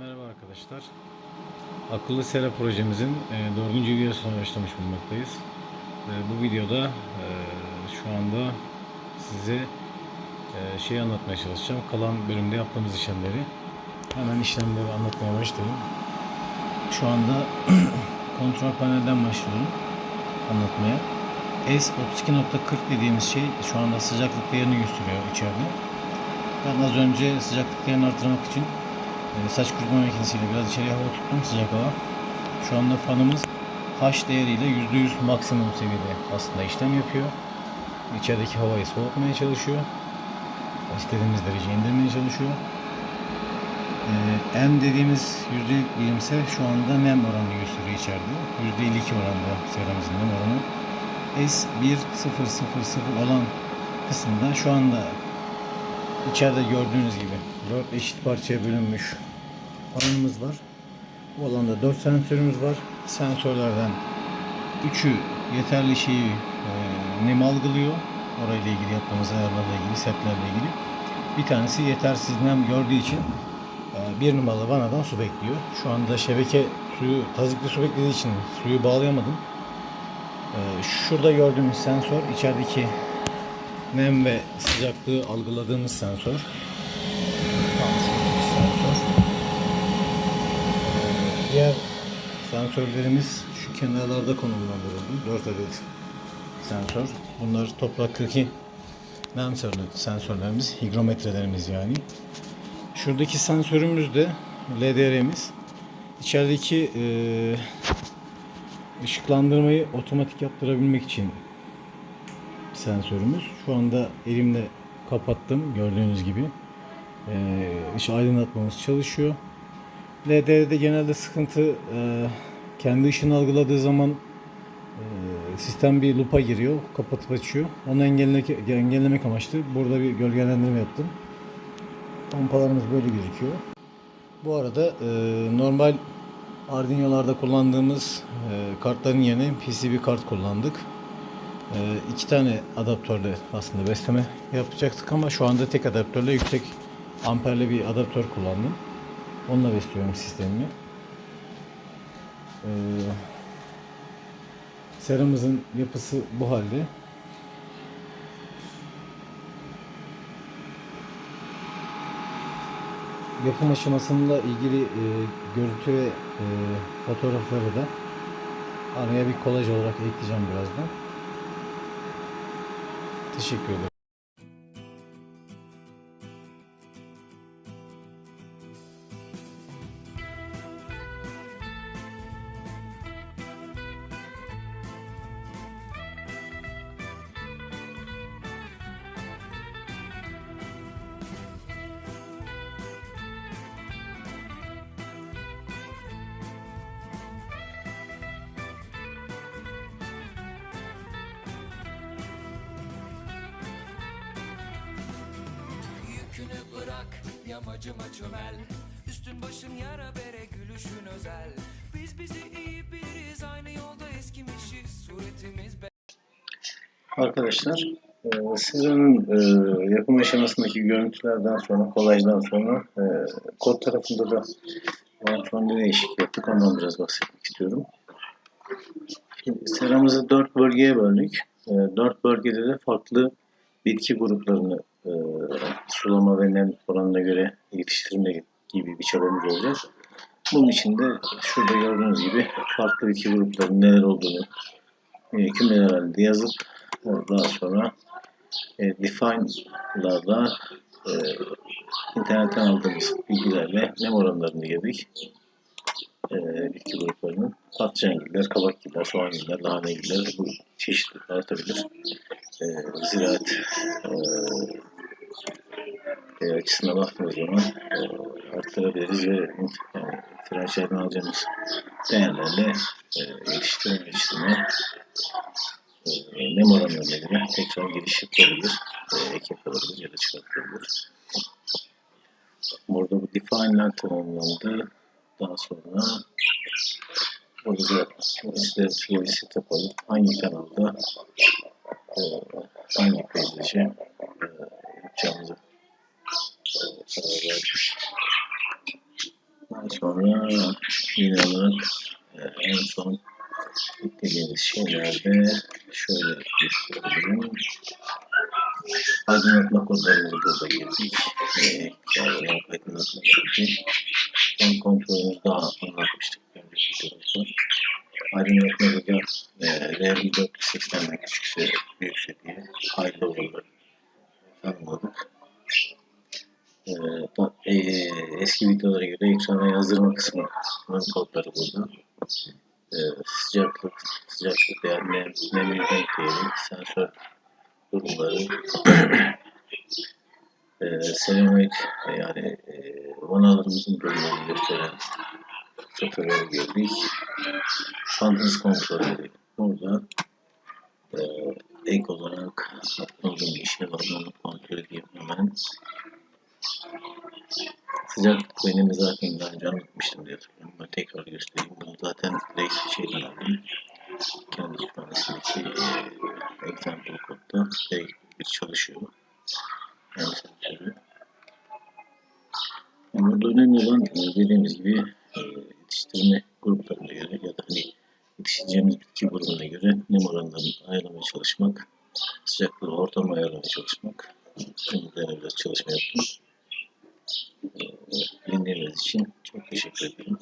Merhaba arkadaşlar. Akıllı sera projemizin e, dördüncü videosuna başlamış bulunmaktayız. Bu videoda e, şu anda size e, şey anlatmaya çalışacağım. Kalan bölümde yaptığımız işlemleri. Hemen işlemleri anlatmaya başlayayım. Şu anda kontrol panelden başlıyorum anlatmaya. S32.40 dediğimiz şey şu anda sıcaklık değerini gösteriyor içeride. Ben az önce sıcaklık değerini artırmak için e, saç kurutma makinesiyle biraz içeriye hava tuttum sıcak hava. Şu anda fanımız H değeriyle %100 maksimum seviyede aslında işlem yapıyor. İçerideki havayı soğutmaya çalışıyor. İstediğimiz derece indirmeye çalışıyor. Ee, M dediğimiz yüzdelik birimse şu anda nem oranını gösteriyor içeride. %52 oranda seramızın nem oranı. S1000 olan kısımda şu anda içeride gördüğünüz gibi 4 eşit parçaya bölünmüş alanımız var. Bu alanda 4 sensörümüz var. Sensörlerden 3'ü yeterli şeyi e, nem algılıyor. Orayla ilgili yaptığımız ayarlarla ilgili, setlerle ilgili. Bir tanesi yetersiz nem gördüğü için e, bir numaralı vanadan su bekliyor. Şu anda şebeke suyu, tazikli su beklediği için suyu bağlayamadım. E, şurada gördüğümüz sensör içerideki nem ve sıcaklığı algıladığımız sensör. Sensör. Diğer sensörlerimiz şu kenarlarda konumlandırıldı. 4 adet sensör. Bunlar topraktaki nem sensör- sensörlerimiz, higrometrelerimiz yani. Şuradaki sensörümüz de LDR'miz. İçerideki eee ışıklandırmayı otomatik yaptırabilmek için sensörümüz. Şu anda elimle kapattım gördüğünüz gibi. Ee, ışığı aydınlatmamız çalışıyor. LDR'de genelde sıkıntı e, kendi ışını algıladığı zaman e, sistem bir lupa giriyor, kapatıp açıyor. Onu engellemek, engellemek amaçlı burada bir gölgelendirme yaptım. Pompalarımız böyle gözüküyor. Bu arada e, normal Arduino'larda kullandığımız e, kartların yerine PCB kart kullandık. Ee, iki tane adaptörle aslında besleme yapacaktık ama şu anda tek adaptörle yüksek amperli bir adaptör kullandım. Onunla besliyorum sistemimi. Ee, seramızın yapısı bu halde. Yapım aşamasıyla ilgili e, görüntü ve e, fotoğrafları da araya bir kolaj olarak ekleyeceğim birazdan. Teşekkür ederim. Yamacıma çömel Üstün başın yara bere gülüşün özel Biz bizi iyi biriz aynı yolda eskimişiz Suretimiz be Arkadaşlar, e, sizin e, yapım aşamasındaki görüntülerden sonra, kolajdan sonra e, kod tarafında da ne değişik yaptık ondan biraz bahsetmek istiyorum. Şimdi seramızı dört bölgeye böldük. Dört bölgede de farklı bitki gruplarını sulama ve nem oranına göre yetiştirme gibi bir çabamız olacak. Bunun için de şurada gördüğünüz gibi farklı bitki gruplarının neler olduğunu e, kümeler halinde yazıp daha sonra e, define'larla e, internetten aldığımız bilgilerle nem oranlarını girdik. E, bitki gruplarının patlıcangiller, kabakgiller, soğangiller, lahanegiller bu çeşitlilikler artabilir. E, ziraat e, e, açısından baktığımız zaman e, arttırabiliriz ve yani, franchise'den alacağımız değerlerle e, yetiştirme, yetiştirme e, nem oranlarına göre tekrar giriş yapılabilir, e, ek yapılabilir ya da çıkartılabilir. Burada bu define'ler tamamlandı. Daha sonra burada size voice yapalım. Hangi kanalda e, hangi peyzajı e, yapacağımızı e, karar verdik. Daha sonra yine olarak e, en son eklediğimiz şeylerde şöyle gösterebilirim. Aydınlatma kodlarımızı burada girdik. E, yani aydınlatma girdik. Son kontrolümüzü daha anlatmıştık. Önceki videomuzda. Aydınlatma video e, R1480'den küçükse büyükse diye hayırlı olurlar. Tanımladık. E, bu, e, eski videolara göre ekrana yazdırma kısmının kodları burada. E, sıcaklık, sıcaklık veya nem, nem yükleyelim. Sensör durumları. e, selenoid yani e, vanalarımızın durumlarını gösteren satırları girdik. Fantez kontrolü burada. E, ek olarak atladığım var. Onu kontrol edeyim hemen. Sıcaklık benimi zaten daha önce anlatmıştım diye hatırlıyorum. Ben tekrar göstereyim. Bunu zaten direkt şeyden aldım. Kendi kütüphanesindeki e, example kodda direkt bir çalışıyor. Yani sensörü. Yani burada önemli olan e, dediğimiz gibi e, yetiştirme gruplarına göre ya da hani yetişeceğimiz bitki grubuna göre nem oranlarını ayarlamaya çalışmak, sıcaklığı ortalama ayarlamaya çalışmak. Üzerine biraz çalışma yaptım. E, dinlediğiniz için çok teşekkür ederim.